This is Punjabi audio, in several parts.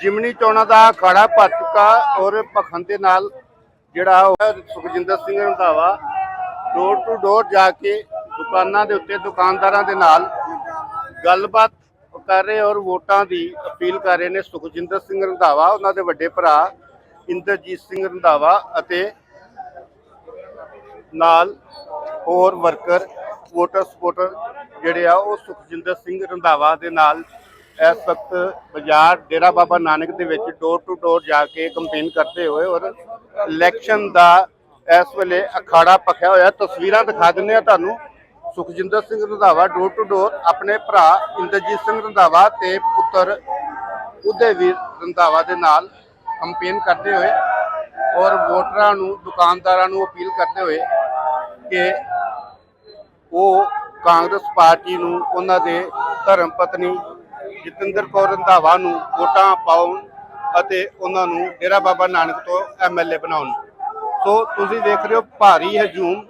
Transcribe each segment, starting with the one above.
ਜਿਮਨੀ ਚੋਣਾਂ ਦਾ ਅਖਾੜਾ ਭਰ ਚੁੱਕਾ ਔਰ ਭਖਣ ਦੇ ਨਾਲ ਜਿਹੜਾ ਉਹ Sukhjinder Singh Randhawa door to door ਜਾ ਕੇ ਦੁਕਾਨਾਂ ਦੇ ਉੱਤੇ, ਦੁਕਾਨਦਾਰਾਂ ਦੇ ਨਾਲ ਗੱਲਬਾਤ ਕਰ ਰਹੇ ਔਰ ਵੋਟਾਂ ਦੀ ਅਪੀਲ ਕਰ ਰਹੇ ਨੇ। ਸੁਖਜਿੰਦਰ ਸਿੰਘ ਰੰਧਾਵਾ ਉਹਨਾਂ ਦੇ ਵੱਡੇ ਭਰਾ ਇੰਦਰਜੀਤ ਸਿੰਘ ਰੰਧਾਵਾ ਅਤੇ ਨਾਲ ਹੋਰ ਵਰਕਰ ਵੋਟਰ ਸਪੋਰਟਰ ਜਿਹੜੇ ਆ, ਉਹ ਸੁਖਜਿੰਦਰ ਸਿੰਘ ਰੰਧਾਵਾ ਦੇ ਨਾਲ ਇਸ ਵਕਤ ਬਾਜ਼ਾਰ ਡੇਰਾ ਬਾਬਾ ਨਾਨਕ ਦੇ ਵਿੱਚ ਡੋਰ ਟੂ ਡੋਰ ਜਾ ਕੇ ਕੰਪੇਨ ਕਰਦੇ ਹੋਏ ਔਰ ਇਲੈਕਸ਼ਨ ਦਾ ਇਸ ਵੇਲੇ ਅਖਾੜਾ ਪਖਿਆ ਹੋਇਆ। ਤਸਵੀਰਾਂ ਦਿਖਾ ਦਿੰਦੇ ਆ ਤੁਹਾਨੂੰ। Sukhjinder Singh Randhawa door to door ਆਪਣੇ ਭਰਾ ਇੰਦਰਜੀਤ ਸਿੰਘ ਰੰਧਾਵਾ ਤੇ ਪੁੱਤਰ ਉਦੈਵੀਰ ਰੰਧਾਵਾ ਦੇ ਨਾਲ ਕੰਪੇਨ ਕਰਦੇ ਹੋਏ ਔਰ ਵੋਟਰਾਂ ਨੂੰ, ਦੁਕਾਨਦਾਰਾਂ ਨੂੰ ਅਪੀਲ ਕਰਦੇ ਹੋਏ ਕਿ ਉਹ ਕਾਂਗਰਸ ਪਾਰਟੀ ਨੂੰ ਉਹਨਾਂ ਦੇ ਧਰਮ ਪਤਨੀ ਜਤਿੰਦਰ ਕੌਰ ਰੰਧਾਵਾ ਨੂੰ ਵੋਟਾਂ ਪਾਉਣ ਅਤੇ ਉਹਨਾਂ ਨੂੰ ਡੇਰਾ ਬਾਬਾ ਨਾਨਕ ਤੋਂ ਐਮਐਲਏ ਬਣਾਉਣ। ਸੋ ਤੁਸੀਂ ਦੇਖ ਰਹੇ ਹੋ ਭਾਰੀ ਹਜੂਮ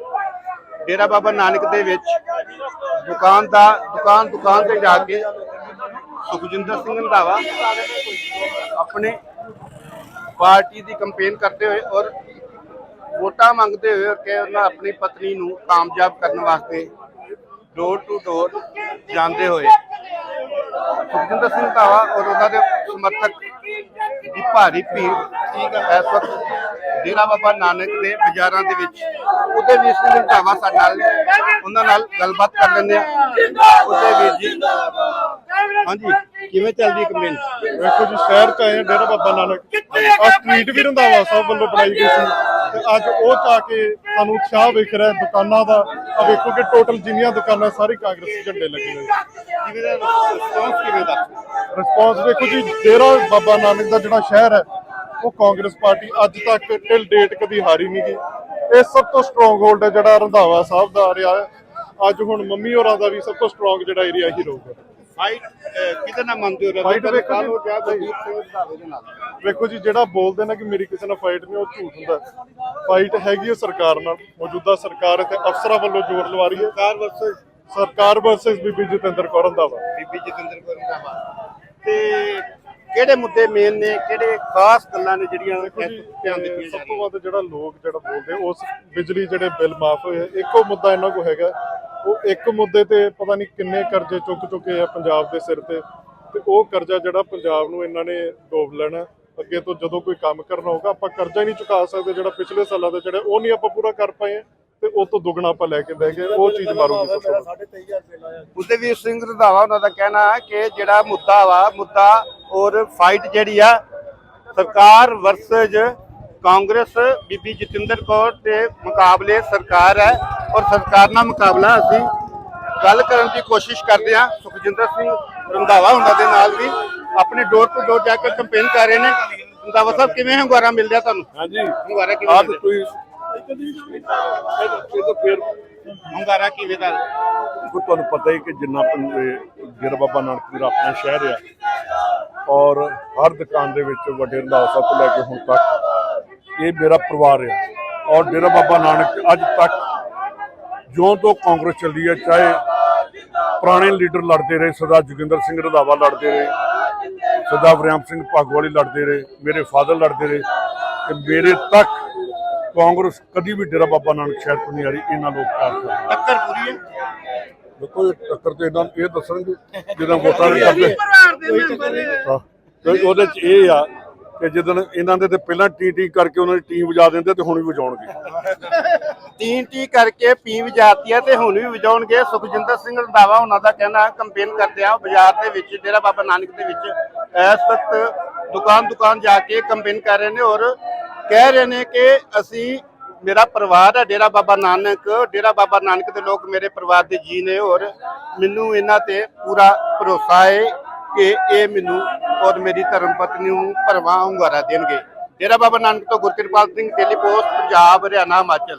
ਡੇਰਾ ਬਾਬਾ ਨਾਨਕ ਦੇ ਵਿੱਚ ਦੁਕਾਨ ਦਾ, ਦੁਕਾਨ ਦੁਕਾਨ ਤੇ ਜਾ ਕੇ ਸੁਖਜਿੰਦਰ ਸਿੰਘ ਰੰਧਾਵਾ ਆਪਣੇ ਪਾਰਟੀ ਦੀ ਕੰਪੇਨ ਕਰਦੇ ਹੋਏ ਔਰ ਵੋਟਾਂ ਮੰਗਦੇ ਹੋਏ ਕਿ ਉਹਨਾਂ ਆਪਣੀ ਪਤਨੀ ਨੂੰ ਕਾਮਯਾਬ ਕਰਨ ਵਾਸਤੇ ਡੋਰ ਟੂ ਡੋਰ ਜਾਂਦੇ ਹੋਏ ਸੁਖਜਿੰਦਰ ਸਿੰਘ ਧਾਵਾ ਔਰ ਉਹਨਾਂ ਦੇ ਸਮਰਥਕ ਦੀ ਭਾਰੀ ਭੀੜ ਠੀਕ ਹੈ ਇਸ ਵਕਤ ਡੇਰਾ ਬਾਬਾ ਨਾਨਕ ਦੇ ਬਾਜ਼ਾਰਾਂ ਦੇ ਵਿੱਚ ਉਹਦੇ ਵੀ ਸਿੰਘ ਧਾਵਾ ਸਾਡੇ ਨਾਲ। ਉਹਨਾਂ ਨਾਲ ਗੱਲਬਾਤ ਕਰ ਲੈਂਦੇ ਆ ਉਹਦੇ ਵੀਰ ਜੀ। ਹਾਂਜੀ ਕਿਵੇਂ ਚੱਲਦੀ ਕੰਪੇਨ ਵੇਖੋ ਜੀ ਸ਼ਹਿਰ ਚ ਆਏ ਡੇਰਾ ਬਾਬਾ ਨਾਨਕ। ਆ ਸਟਰੀਟ ਵੀ ਰੰਧਾਵਾ ਸਾਹਿਬ ਵੱਲੋਂ ਬਣਾਈ ਗਈ ਸੀ। ਤੇ ਅੱਜ ਉਹ ਚ ਆ ਕੇ ਸਾਨੂੰ ਉਤਸ਼ਾਹ ਵੇਖ ਰਿਹਾ ਦੁਕਾਨਾਂ ਦਾ ਆ ਵੇਖੋ ਕਿ ਟੋਟਲ ਜਿੰਨੀਆਂ ਦੁਕਾਨਾਂ ਸਾਰੀ ਕਾਂਗਰਸੀ ਝੰਡੇ ਲੱਗੇ ਹੋਏ ਕਿਵੇਂ ਦਾ ਰਿਸਪੌਂਸ ਕਿਵੇਂ ਦਾ? ਰਿਸਪੌਂਸ ਵੇਖੋ ਜੀ, ਡੇਰਾ ਬਾਬਾ ਨਾਨਕ ਦਾ ਜਿਹੜਾ ਸ਼ਹਿਰ ਹੈ, ਉਹ ਕਾਂਗਰਸ ਪਾਰਟੀ ਅੱਜ ਤੱਕ ਟਿਲ ਡੇਟ ਕਦੀ ਹਾਰੀ ਨਹੀਂ ਗਈ। ਇਹ ਸਭ ਤੋਂ ਸਟਰੋਂਗ ਹੋਲਡ ਹੈ ਜਿਹੜਾ ਰੰਧਾਵਾ ਸਾਹਿਬ ਦਾ ਰਿਹਾ ਅੱਜ ਹੁਣ ਮੰਮੀ ਹੋਰਾਂ ਦਾ ਵੀ ਸਭ ਤੋਂ ਸਟਰੋਂਗ ਜਿਹੜਾ ਏਰੀਆ ਹੀ ਰਹੂਗਾ। ਫਾਈਟ ਕਿਤੇ ਨਾ ਮੰਨਦੇ ਹੋ? Fight ਵੇਖੋ ਜੀ। ਹੋ ਗਿਆ ਬਲਜੀਤ ਸਿੰਘ ਰੰਧਾਵੇ ਦੇ ਨਾਲ। ਵੇਖੋ ਜੀ ਜਿਹੜਾ ਬੋਲਦੇ ਨੇ ਕਿ ਮੇਰੀ ਕਿਸੇ ਨਾਲ ਫਾਈਟ ਨਹੀਂ ਉਹ ਝੂਠ ਹੁੰਦਾ ਫਾਈਟ ਹੈਗੀ ਹੈ ਸਰਕਾਰ ਨਾਲ। ਮੌਜੂਦਾ ਸਰਕਾਰ ਤੇ ਅਫਸਰਾਂ ਵੱਲੋਂ ਜ਼ੋਰ ਲਵਾ ਰਹੀ ਹੈ। ਸਰਕਾਰ ਵਰਸਸ ਸਰਕਾਰ ਵਰਸਸ ਬੀਬੀ ਜਤਿੰਦਰ ਕੌਰ ਰੰਧਾਵਾ। ਬੀਬੀ ਜਤਿੰਦਰ ਕੌਰ ਰੰਧਾਵਾ। ਤੇ ਕਿਹੜੇ ਮੁੱਦੇ ਮੇਨ ਨੇ? ਕਿਹੜੇ ਖਾਸ ਗੱਲਾਂ ਨੇ ਜਿਹੜੀਆਂ ਦੇਖੋ ਜੀ, ਇਸ ਧਿਆਨ ਦਿੱਤੀਆਂ ਸਭ ਜਾ ਤੋਂ ਰਹੀਆਂ? ਵੱਧ ਜਿਹੜਾ ਲੋਕ ਜਿਹੜਾ ਬੋਲਦੇ ਉਸ ਬਿਜਲੀ ਜਿਹੜੇ ਬਿੱਲ ਮਾਫ ਹੋਏ ਆ, ਇੱਕੋ ਮੁੱਦਾ ਇਹਨਾਂ ਕੋ ਹੈਗਾ। ਉਹ ਇੱਕ ਮੁੱਦੇ ਤੇ ਪਤਾ ਨਹੀਂ ਕਿੰਨੇ ਕਰਜ਼ੇ ਚੁੱਕ ਚੁੱਕੇ ਆ ਪੰਜਾਬ ਦੇ ਸਿਰ ਤੇ ਤੇ ਉਹ ਕਰਜ਼ਾ ਜਿਹੜਾ ਪੰਜਾਬ ਨੂੰ ਇਹਨਾਂ ਨੇ ਡੋਬ ਲੈਣਾ ਅੱਗੇ ਤੋਂ ਜਦੋਂ ਕੋਈ ਕੰਮ ਕਰਨਾ ਹੋਗਾ ਆਪਾਂ ਕਰਜ਼ਾ ਹੀ ਨਹੀਂ ਚੁਕਾ ਸਕਦੇ ਜਿਹੜਾ ਪਿਛਲੇ ਸਾਲਾਂ ਦੇ ਜਿਹੜੇ ਉਹ ਨਹੀਂ ਆਪਾਂ ਪੂਰਾ ਕਰ ਪਾਏ ਆ, ਤੇ ਉਹ ਤੋਂ ਦੁੱਗਣਾ ਆਪਾਂ ਲੈ ਕੇ ਬਹਿ ਗਏ ਉਹ ਚੀਜ਼ ਮਾਰੂਗੀ ਸਭ ਤੋਂ ਵੱਧ। ਉਦੇਵੀਰ ਸਿੰਘ ਰੰਧਾਵਾ ਉਹਨਾਂ ਦਾ ਕਹਿਣਾ ਹੈ ਕਿ ਜਿਹੜਾ ਮੁੱਦਾ ਵਾ ਮੁੱਦਾ ਔਰ ਫਾਈਟ ਜਿਹੜੀ ਆ ਸਰਕਾਰ ਵਰਸਸ ਕਾਂਗਰਸ ਬੀਬੀ ਜਤਿੰਦਰ ਕੌਰ ਦੇ ਮੁਕਾਬਲੇ ਸਰਕਾਰ ਹੈ ਔਰ ਸਰਕਾਰ ਨਾਲ ਮੁਕਾਬਲਾ ਅਸੀਂ ਗੱਲ ਕਰਨ ਦੀ ਕੋਸ਼ਿਸ਼ ਕਰਦੇ ਹਾਂ। ਸੁਖਜਿੰਦਰ ਸਿੰਘ ਰੰਧਾਵਾ ਉਹਨਾਂ ਦੇ ਨਾਲ ਵੀ ਆਪਣੇ ਡੋਰ ਟੂ ਡੋਰ ਜਾ ਕੇ ਕੰਪੇਨ ਕਰ ਰਹੇ ਨੇ। ਰੰਧਾਵਾ ਸਾਹਿਬ ਕਿਵੇਂ ਹੰਗਾਰਾ ਮਿਲ ਰਿਹਾ ਤੁਹਾਨੂੰ? ਹਾਂਜੀ। ਹੰਗਾਰਾ ਕਿਵੇਂ ਆਹ ਮਿਲ ਤਾਂ ਰਿਹਾ? ਕੋਈ ਇਹ ਤਾਂ ਫਿਰ ਹੰਗਾਰਾ ਕਿਵੇਂ ਦਾ? ਦੇਖੋ ਤੁਹਾਨੂੰ ਪਤਾ ਹੀ ਕਿ ਜਿੰਨਾ ਡੇਰਾ ਬਾਬਾ ਨਾਨਕ ਮੇਰਾ ਆਪਣਾ ਸ਼ਹਿਰ ਆ। ਔਰ ਹਰ ਦੁਕਾਨ ਦੇ ਵਿੱਚ ਵੱਡੇ ਰੰਧਾਵਾ ਸਾਹਿਬ ਤੋਂ ਲੈ ਕੇ ਹੁਣ ਤੱਕ ਇਹ ਮੇਰਾ ਪਰਿਵਾਰ ਆ ਔਰ ਡੇਰਾ ਬਾਬਾ ਨਾਨਕ ਅੱਜ ਤੱਕ ਜਿਉਂ ਤੋਂ ਕਾਂਗਰਸ ਚੱਲੀ ਹੈ ਚਾਹੇ ਪੁਰਾਣੇ ਲੀਡਰ ਲੜਦੇ ਰਹੇ ਸਰਦਾਰ ਜੋਗਿੰਦਰ ਸਿੰਘ ਰੰਧਾਵਾ ਲੜਦੇ ਰਹੇ ਸਰਦਾਰ ਵਰਿਆਮ ਸਿੰਘ ਭਾਗਵਾਲੀ ਲੜਦੇ ਰਹੇ ਮੇਰੇ ਫਾਦਰ ਲੜਦੇ ਰਹੇ ਤੇ ਮੇਰੇ ਤੱਕ ਕਾਂਗਰਸ ਕਦੀ ਵੀ ਡੇਰਾ ਬਾਬਾ ਨਾਨਕ ਸ਼ਹਿਰ ਤੋਂ ਨਹੀਂ ਆ ਰਹੀ ਇਹਨਾਂ ਲੋਕ ਕਰਦੇ ਟੱਕਰ ਪੂਰੀ ਹੈ? ਦੇਖੋ ਇਹ ਟੱਕਰ ਤੇ ਇਹਨਾਂ ਇਹ ਦੱਸਣਗੇ ਜਦੋਂ ਵੋਟਾਂ ਦੇ ਕਰਦੇ ਹਾਂ, ਉਹਦੇ ਚ ਇਹ ਆ ਕਿ ਜਦੋਂ ਇਹਨਾਂ ਦੇ ਤੇ ਪਹਿਲਾਂ ਟੀ ਟੀ ਕਰਕੇ ਉਹਨਾਂ ਦੀ ਟੀਮ ਵਜਾ ਦਿੰਦੇ ਤੇ ਹੁਣ ਵੀ ਵਜਾਉਣਗੇ। ਤੀਨ ਟੀ ਕਰਕੇ ਪੀ ਵਜਾਤੀ ਹੈ ਤੇ ਹੁਣ ਵੀ ਵਜਾਉਣਗੇ। ਸੁਖਜਿੰਦਰ ਸਿੰਘ ਰੰਧਾਵਾ ਉਹਨਾਂ ਦਾ ਕਹਿਣਾ, ਕੰਪੇਨ ਕਰਦੇ ਆ, ਬਾਜ਼ਾਰ ਦੇ ਵਿੱਚ, ਡੇਰਾ ਬਾਬਾ ਨਾਨਕ ਦੇ ਵਿੱਚ, ਇਸ ਵਕਤ ਦੁਕਾਨ ਦੁਕਾਨ ਜਾ ਕੇ ਕੰਪੇਨ ਕਰ ਰਹੇ ਨੇ ਔਰ ਕਹਿ ਰਹੇ ਨੇ ਕਿ ਅਸੀਂ, ਮੇਰਾ ਪਰਿਵਾਰ ਹੈ, ਡੇਰਾ ਬਾਬਾ ਨਾਨਕ, ਡੇਰਾ ਬਾਬਾ ਨਾਨਕ ਦੇ ਲੋਕ ਮੇਰੇ ਪਰਿਵਾਰ ਦੇ ਜੀ ਨੇ ਔਰ ਮੈਨੂੰ ਇਹਨਾਂ ਤੇ ਪੂਰਾ ਭਰੋਸਾ ਹੈ ਕਿ ਇਹ ਮੈਨੂੰ ਔਰ ਮੇਰੀ ਧਰਮ ਪਤਨੀ ਨੂੰ ਭਰਵਾਂ ਹੁੰਗਾਰਾ ਦੇਣਗੇ। ਡੇਰਾ ਬਾਬਾ ਨਾਨਕ ਤੋਂ ਗੁਰਕਿਰਪਾਲ ਸਿੰਘ ਡੇਲੀ ਪੋਸਟ ਪੰਜਾਬ, ਹਰਿਆਣਾ, ਹਿਮਾਚਲ।